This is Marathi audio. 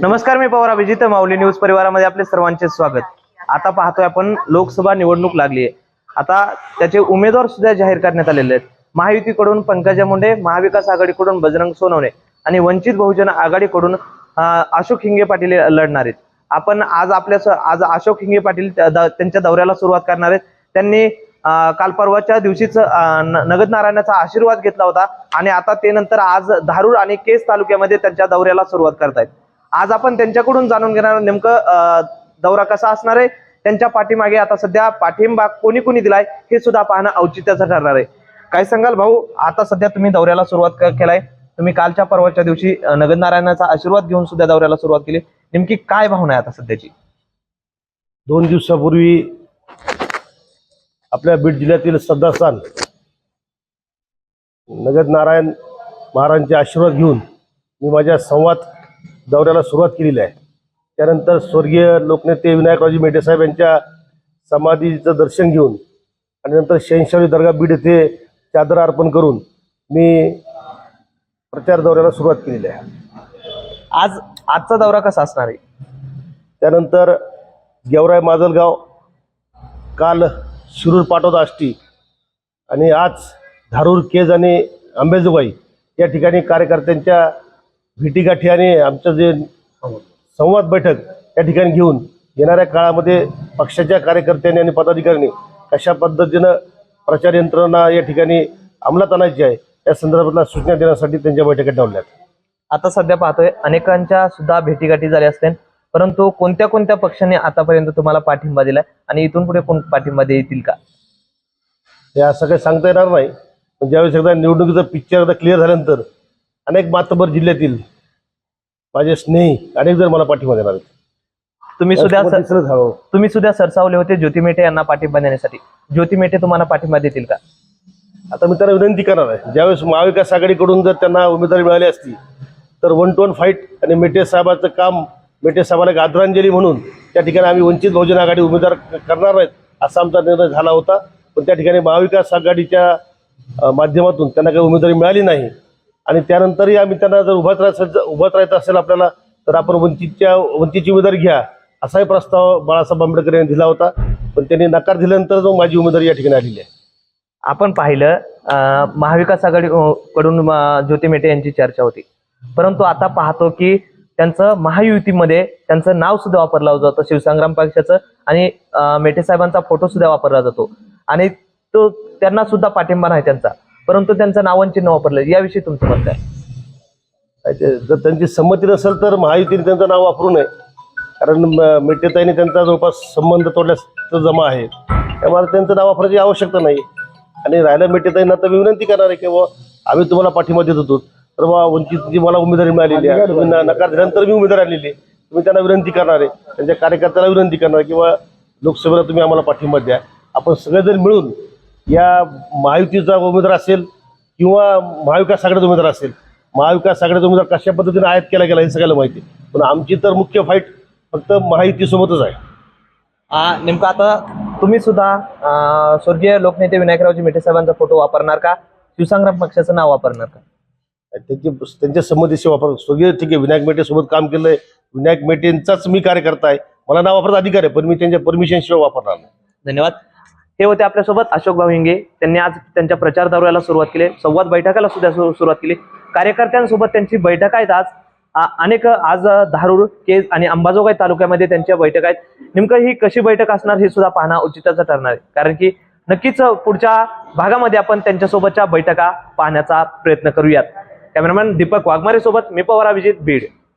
नमस्कार मी पवार अभिजित माऊली न्यूज परिवारामध्ये आपले सर्वांचे स्वागत. आता पाहतोय आपण लोकसभा निवडणूक लागली आहे. आता त्याचे उमेदवार सुद्धा जाहीर करण्यात आलेले आहेत. महायुतीकडून पंकजा मुंडे महाविकास आघाडीकडून बजरंग सोनवणे आणि वंचित बहुजन आघाडीकडून अशोक हिंगे पाटील लढणार आहेत. आपण आज आपल्या आज अशोक हिंगे पाटील द- त्यांच्या दौऱ्याला सुरुवात करणार आहेत. त्यांनी काल परवाच्या दिवशीच न- नगद नारायणाचा आशीर्वाद घेतला होता आणि आता ते नंतर आज धारूर आणि केस तालुक्यामध्ये त्यांच्या दौऱ्याला सुरुवात करतायत. आज आपण त्यांच्याकडून जाणून घेणार नेमकं दौरा कसा असणार आहे त्यांच्या पाठीमागे आता सध्या पाठिंबा कोणी कोणी दिलाय हे सुद्धा पाहणं औचित्याचं ठरणार आहे. काय सांगाल भाऊ आता सध्या तुम्ही दौऱ्याला सुरुवात केलाय. तुम्ही कालच्या परवाच्या दिवशी नगद नारायणाचा आशीर्वाद घेऊन सुद्धा दौऱ्याला सुरुवात केली. नेमकी काय भावना आहे आता सध्याची? दोन दिवसापूर्वी आपल्या बीड जिल्ह्यातील श्रद्धास्थान नगद नारायण महाराजांचे आशीर्वाद घेऊन मी माझ्या संवाद दौऱ्याला सुरुवात केलेली आहे. त्यानंतर स्वर्गीय लोकनेते विनायकरावजी मेटे साहेब यांच्या समाधीचं दर्शन घेऊन आणि नंतर शहनशाही दर्गा बीड येथे चादर अर्पण करून मी प्रचार दौऱ्याला सुरुवात केलेली आहे. आज आजचा दौरा कसा असणार आहे? त्यानंतर गेवराय माजलगाव काल शिरूर पाठवत आष्टी आणि आज धारूर केज आणि अंबेजोगाई या ठिकाणी कार्यकर्त्यांच्या भेटीगाठी आणि आमचं जे संवाद बैठक या ठिकाणी घेऊन येणाऱ्या काळामध्ये पक्षाच्या कार्यकर्त्यांनी आणि पदाधिकाऱ्यांनी कशा पद्धतीनं प्रचार यंत्रणा या ठिकाणी अंमलात आणायची आहे या संदर्भातल्या सूचना देण्यासाठी त्यांच्या बैठका ठेवल्या आता सध्या पाहतोय अनेकांच्या सुद्धा भेटीगाठी झाल्या असतील. परंतु कोणत्या कोणत्या पक्षांनी आतापर्यंत तुम्हाला पाठिंबा दिलाय? आणि इथून पुढे कोण पाठिंबा देतील का? हे असं काही सांगता येणार नाही. पण ज्यावेळेस एकदा निवडणुकीचं पिक्चर एकदा क्लिअर झाल्यानंतर अनेक मातबर जिल्ह्यातील माझे स्नेही अनेक जण मला पाठिंबा देणार आहेत. तुम्ही सुद्धा झालं. तुम्ही सुद्धा सरसावले होते ज्योती मेटे यांना पाठिंबा देण्यासाठी. ज्योती मेटे तुम्हाला पाठिंबा देतील का? आता मी त्यांना विनंती करणार आहे. ज्यावेळेस महाविकास आघाडीकडून जर त्यांना उमेदवारी मिळाली असती तर वन टू वन फाईट आणि मेटे साहेबाचं काम मेटे साहेबांना एक आदरांजली म्हणून त्या ठिकाणी आम्ही वंचित बहुजन आघाडी उमेदवार करणार आहेत असा आमचा निर्णय झाला होता. पण त्या ठिकाणी महाविकास आघाडीच्या माध्यमातून त्यांना काही उमेदवारी मिळाली नाही. आणि त्यानंतरही आम्ही त्यांना जर उभाच राहायचं उभाच राहायचं असेल आपल्याला तर आपण वंचितच्या वंचितची उमेदवारी घ्या असाही प्रस्ताव बाळासाहेब आंबेडकर यांनी दिला होता. पण त्यांनी नकार दिल्यानंतर जो माझी उमेदवारी या ठिकाणी आलेली आहे. आपण पाहिलं महाविकास आघाडी कडून ज्योती मेटे यांची चर्चा होती. परंतु आता पाहतो की त्यांचं महायुतीमध्ये त्यांचं नाव सुद्धा वापरलं जातं शिवसंग्राम पक्षाचं आणि अं, मेटे साहेबांचा फोटो सुद्धा वापरला जातो. आणि तो त्यांना सुद्धा पाठिंबा नाही त्यांचा. परंतु त्यांचं नावांचिन्ह वापरलं. याविषयी तुमचं मत काय? ते जर त्यांची संमती नसेल तर महायुतीने त्यांचं नाव वापरू नये. कारण म- मेटेताईने त्यांचा जवळपास संबंध तोडल्यास जमा आहे. त्यामुळे त्यांचं नाव वापरायची आवश्यकता नाही. आणि राहिलं मेटेताईंना तर विनंती करणार आहे की आम्ही तुम्हाला पाठिंबा देत होतो. तर बा वंचितची मला उमेदवारी मिळालेली आहे. तुम्ही न- नकार दिल्यानंतर मी उमेदवार आलेली आहे. तुम्ही त्यांना विनंती करणार आहे. त्यांच्या कार्यकर्त्याला विनंती करणार किंवा लोकसभेला तुम्ही आम्हाला पाठिंबा द्या. आपण सगळेजण मिळून या महायुतीचा उमेदवार असेल किंवा महाविकास आघाडीचा उमेदवार असेल महाविकास आघाडीचा उमेदवार कशा पद्धतीने आयात केला गेला हे सगळ्याला माहिती आहे. पण आमची तर मुख्य फाईट फक्त महायुतीसोबतच आहे. आ, नेमकं आता तुम्ही सुद्धा स्वर्गीय लोकनेते विनायकरावजी मेटे साहेबांचा फोटो वापरणार का? शिवसंग्राम पक्षाचं नाव वापरणार का? त्यांची त्यांच्या संमतीशी वापर स्वर्गीय ठीक आहे विनायक मेटेसोबत काम केलंय. विनायक मेटेंचाच मी कार्यकर्ता आहे मला नाव वापरायचा अधिकार आहे पण मी त्यांच्या परमिशन शिवाय वापरणार नाही. धन्यवाद. हे होते आपल्यासोबत अशोक भाऊ हिंगे. त्यांनी आज त्यांच्या प्रचार दौऱ्याला सुरुवात केली. संवाद बैठकाला सुद्धा सुरुवात केली. कार्यकर्त्यांसोबत त्यांची बैठक आहेत आज. अनेक आज धारूर केज आणि अंबाजोगाई तालुक्यामध्ये त्यांच्या बैठक आहेत. नेमकं ही कशी बैठक असणार हे सुद्धा पाहणं उचिताचं ठरणार आहे. कारण की नक्कीच पुढच्या भागामध्ये आपण त्यांच्यासोबतच्या बैठका पाहण्याचा प्रयत्न करूयात. कॅमेरामॅन दीपक वाघमारे सोबत मी पवार अभिजित बीड.